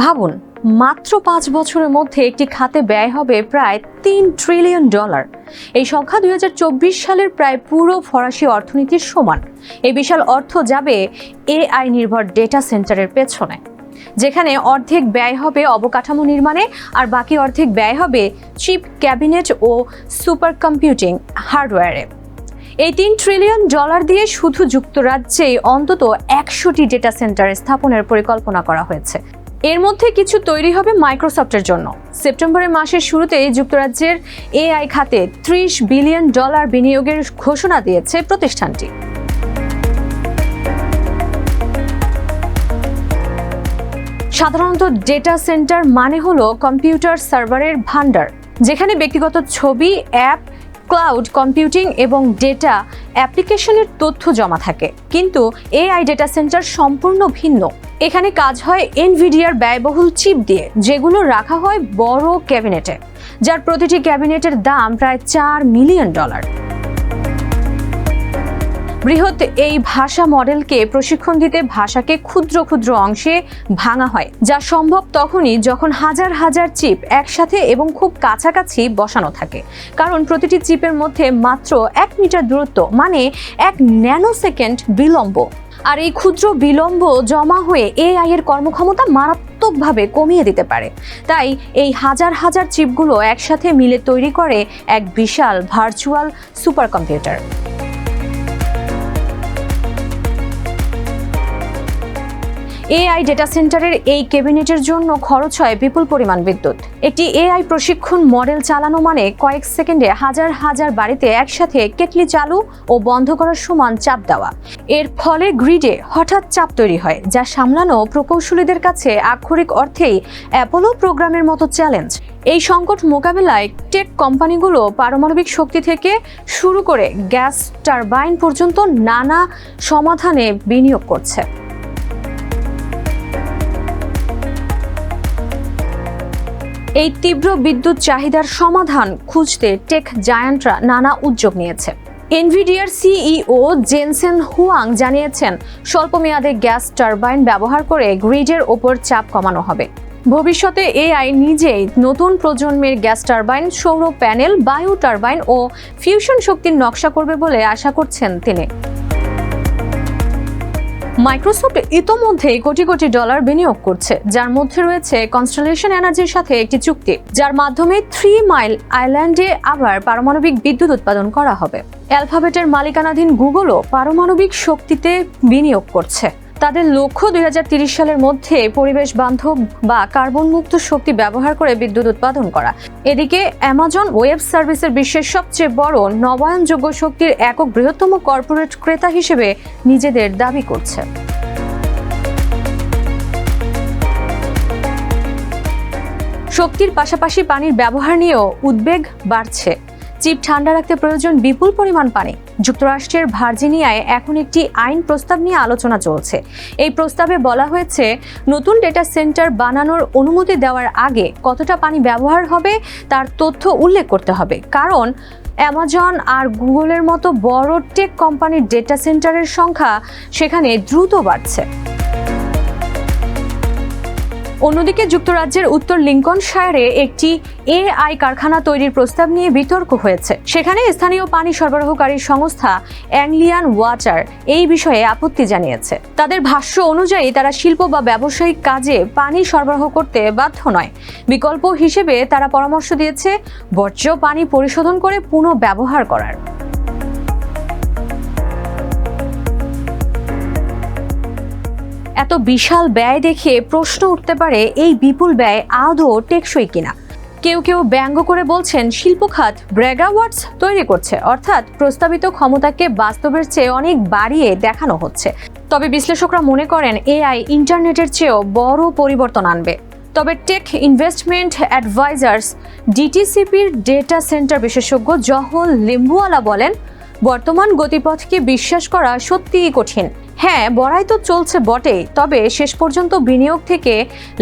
ভাবুন, মাত্র পাঁচ বছরের মধ্যে একটি খাতে ব্যয় হবে প্রায় তিন ট্রিলিয়ন ডলার। এই সংখ্যা দুই হাজার চব্বিশ সালের প্রায় পুরো ফরাসি অর্থনীতির সমান। এই বিশাল অর্থ যাবে এআই নির্ভর ডেটা সেন্টারের পেছনে, যেখানে অর্ধেক ব্যয় হবে অবকাঠামো নির্মাণে আর বাকি অর্ধেক ব্যয় হবে চিপ ক্যাবিনেট ও সুপার কম্পিউটিং হার্ডওয়্যারে। এই তিন ট্রিলিয়ন ডলার দিয়ে শুধু যুক্তরাজ্যেই অন্তত একশোটি ডেটা সেন্টার স্থাপনের পরিকল্পনা করা হয়েছে। এর মধ্যে কিছু তৈরি হবে মাইক্রোসফটের জন্য। সেপ্টেম্বরের মাসের শুরুতে যুক্তরাজ্যের এআই খাতে ত্রিশ বিলিয়ন ডলার বিনিয়োগের ঘোষণা দিয়েছে প্রতিষ্ঠানটি। সাধারণত ডেটা সেন্টার মানে হলো কম্পিউটার সার্ভারের ভান্ডার যেখানে ব্যক্তিগত ছবি, অ্যাপ ক্লাউড কম্পিউটিং এবং ডেটা অ্যাপ্লিকেশনের তথ্য জমা থাকে। কিন্তু এআই ডেটা সেন্টার সম্পূর্ণ ভিন্ন। এখানে কাজ হয় এনভিডিয়ার ব্যয়বহুল চিপ দিয়ে, যেগুলো রাখা হয় বড় ক্যাবিনেটে, যার প্রতিটি ক্যাবিনেটের দাম প্রায় চার মিলিয়ন ডলার। বৃহৎ এই ভাষা মডেলকে প্রশিক্ষণ দিতে ভাষাকে ক্ষুদ্র ক্ষুদ্র অংশে ভাঙা হয়, যা সম্ভব তখনই যখন হাজার হাজার চিপ একসাথে এবং খুব কাছাকাছি বসানো থাকে। কারণ প্রতিটি চিপের মধ্যে মাত্র এক মিটার দূরত্ব মানে এক ন্যানো সেকেন্ড বিলম্ব। আর এই ক্ষুদ্র বিলম্ব জমা হয়ে এআই এর কর্মক্ষমতা মারাত্মকভাবে কমিয়ে দিতে পারে। তাই এই হাজার হাজার চিপগুলো একসাথে মিলে তৈরি করে এক বিশাল virtual super computer AI data সেন্টারের এই ক্যাবিনেটের জন্য খরচ হয় বিপুল পরিমাণ বিদ্যুৎ। একটি এআই প্রশিক্ষণ মডেল চালানো মানে কয়েক সেকেন্ডে হাজার হাজার বাড়িতে একসাথে কেটলি চালু ও বন্ধ করার সমান চাপ দেওয়া। এর ফলে গ্রিডে হঠাৎ চাপ তৈরি হয়, যা সামলানো প্রকৌশলীদের কাছে আক্ষরিক অর্থেই অ্যাপোলো প্রোগ্রামের মতো চ্যালেঞ্জ। এই সংকট মোকাবেলায় টেক কোম্পানিগুলো পারমাণবিক শক্তি থেকে শুরু করে গ্যাস টারবাইন পর্যন্ত নানা সমাধানে বিনিয়োগ করছে। এই তীব্র বিদ্যুৎ চাহিদার সমাধান খুঁজতে টেক জায়ান্টরা নানা উদ্যোগ নিয়েছে। এনভিডিয়ার সিইও জেনসেন হুয়াং জানিয়েছেন স্বল্পমেয়াদে গ্যাস টারবাইন ব্যবহার করে গ্রিডের ওপর চাপ কমানো হবে। ভবিষ্যতে এআই নিজেই নতুন প্রজন্মের গ্যাস টারবাইন, সৌর প্যানেল, বায়ু টারবাইন ও ফিউশন শক্তির নকশা করবে বলে আশা করছেন তিনি। মাইক্রোসফট ইতোমধ্যেই কোটি কোটি ডলার বিনিয়োগ করছে, যার মধ্যে রয়েছে কনস্টলেশন এনার্জির সাথে একটি চুক্তি, যার মাধ্যমে থ্রি মাইল আইল্যান্ডে আবার পারমাণবিক বিদ্যুৎ উৎপাদন করা হবে। অ্যালফাবেটের মালিকানাধীন গুগলও পারমাণবিক শক্তিতে বিনিয়োগ করছে। তাদের লক্ষ্য দুই সালের মধ্যে পরিবেশ বান্ধব বা কার্বন মুক্ত শক্তি ব্যবহার করে বিদ্যুৎ উৎপাদন করা। এদিকে অ্যামাজন ওয়েব সার্ভিসের বিশ্বের সবচেয়ে বড় নবায়নযোগ্য শক্তির একক বৃহত্তম কর্পোরেট ক্রেতা হিসেবে নিজেদের দাবি করছে। শক্তির পাশাপাশি পানির ব্যবহার নিয়েও উদ্বেগ বাড়ছে। চিপ ঠান্ডা রাখতে প্রয়োজন বিপুল পরিমাণ পানি। যুক্তরাষ্ট্রের ভার্জিনিয়ায় এখন একটি আইন প্রস্তাব নিয়ে আলোচনা চলছে। এই প্রস্তাবে বলা হয়েছে, নতুন ডেটা সেন্টার বানানোর অনুমতি দেওয়ার আগে কতটা পানি ব্যবহার হবে তার তথ্য উল্লেখ করতে হবে। কারণ, অ্যামাজন আর গুগলের মতো বড় টেক কোম্পানির ডেটা সেন্টারের সংখ্যা সেখানে দ্রুত বাড়ছে। অন্যদিকে যুক্তরাজ্যের উত্তর লিঙ্কন লিঙ্কনশায়ারে একটি এআই কারখানা তৈরির প্রস্তাব নিয়ে বিতর্ক হয়েছে। সেখানে স্থানীয় পানি সরবরাহকারী সংস্থা অ্যাংলিয়ান ওয়াটার এই বিষয়ে আপত্তি জানিয়েছে। তাদের ভাষ্য অনুযায়ী, তারা শিল্প বা ব্যবসায়িক কাজে পানি সরবরাহ করতে বাধ্য নয়। বিকল্প হিসেবে তারা পরামর্শ দিয়েছে, বর্জ্য পানি পরিশোধন করে পুনঃ ব্যবহার করার। এত বিশাল ব্যয় দেখে প্রশ্ন উঠতে পারে, এই বিপুল ব্যয় আদৌ টেকসই কিনা? কেউ কেউ ব্যঙ্গ করে বলছেন, শিল্প খাত ব্রেগাওয়ার্ডস তৈরি করছে। অর্থাৎ প্রস্তাবিত ক্ষমতাকে বাস্তবের চেয়ে অনেক বাড়িয়ে দেখানো হচ্ছে। তবে বিশ্লেষকরা মনে করেন, এআই ইন্টারনেটের চেয়েও বড় পরিবর্তন আনবে। তবে টেক ইনভেস্টমেন্ট অ্যাডভাইজার্স, ডিটিসিপির ডেটা সেন্টার বিশেষজ্ঞ জহল লিম্বুয়ালা বলেন, বর্তমান গতিপথকে বিশ্বাস করা সত্যিই কঠিন। হ্যাঁ বড়াই তো চলছে বটে তবে শেষ পর্যন্ত বিনিয়োগ থেকে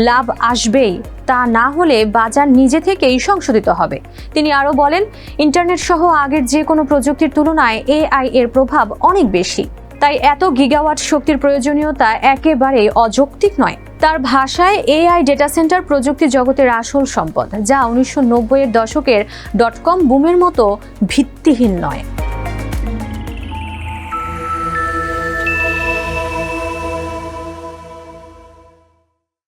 লাভ আসবেই। তা না হলে বাজার নিজে থেকেই সংশোধিত হবে। তিনি আরও বলেন, ইন্টারনেট সহ আগের যে কোনো প্রযুক্তির তুলনায় এআই এর প্রভাব অনেক বেশি। তাই এত গিগাওয়াট শক্তির প্রয়োজনীয়তা একেবারে অযৌক্তিক নয়। তার ভাষায় এআই ডেটা সেন্টার প্রযুক্তি জগতের আসল সম্পদ, যা উনিশশো এর দশকের ডট কম বুমের মতো ভিত্তিহীন নয়।